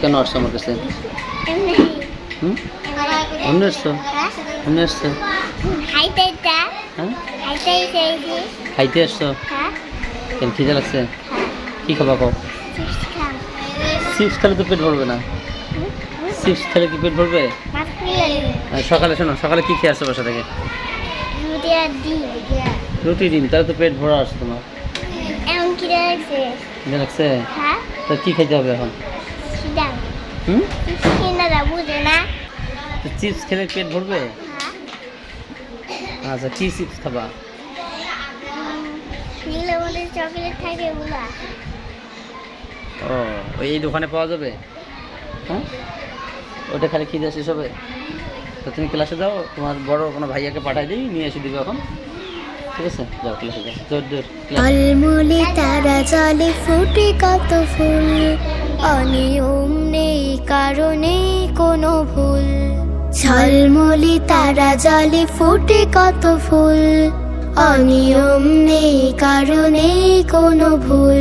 কেন আসছো আমার কাছে? হুম? এমনি আসছো? এমনি আসছো? হ্যাঁ? খাইতে আসছো? কেন খিদে লাগছে? কি খাবা খাও চিপস খেলে তো পেট ভরবে না। চিপস খেলে কি পেট ভরবে? সকালে শোনো সকালে কি খেয়ে আসছো বাসা থেকে? রুটি ডিম তাহলে তো পেট ভরা আসছে তোমার। এমন কি লাগছে। লাগছে? হ্যাঁ। তা কি খাইতে হবে এখন? হুম? চিপস খেলে পেট ভরবে? হ্যাঁ। আচ্ছা কি চিপস খাবা? চকলেট থাকে ও ওই এই দোকানে পাওয়া যাবে? হ্যাঁ? ওটা খালি খিদে শেষ হবে তো তুমি ক্লাসে যাও তোমার বড় কোনো ভাইয়াকে পাঠাই দিই নিয়ে এসে দিবে এখন। ঠিক আছে? যাও ক্লাসে যাও। জোর জোর তারা জলে ফুটে কত ফুল অনিয়ম নেই কারণে কোনো ভুল। ঝলমলি তারা জলে ফুটে কত ফুল। অনিয়ম নেই কারণে কোনো ভুল।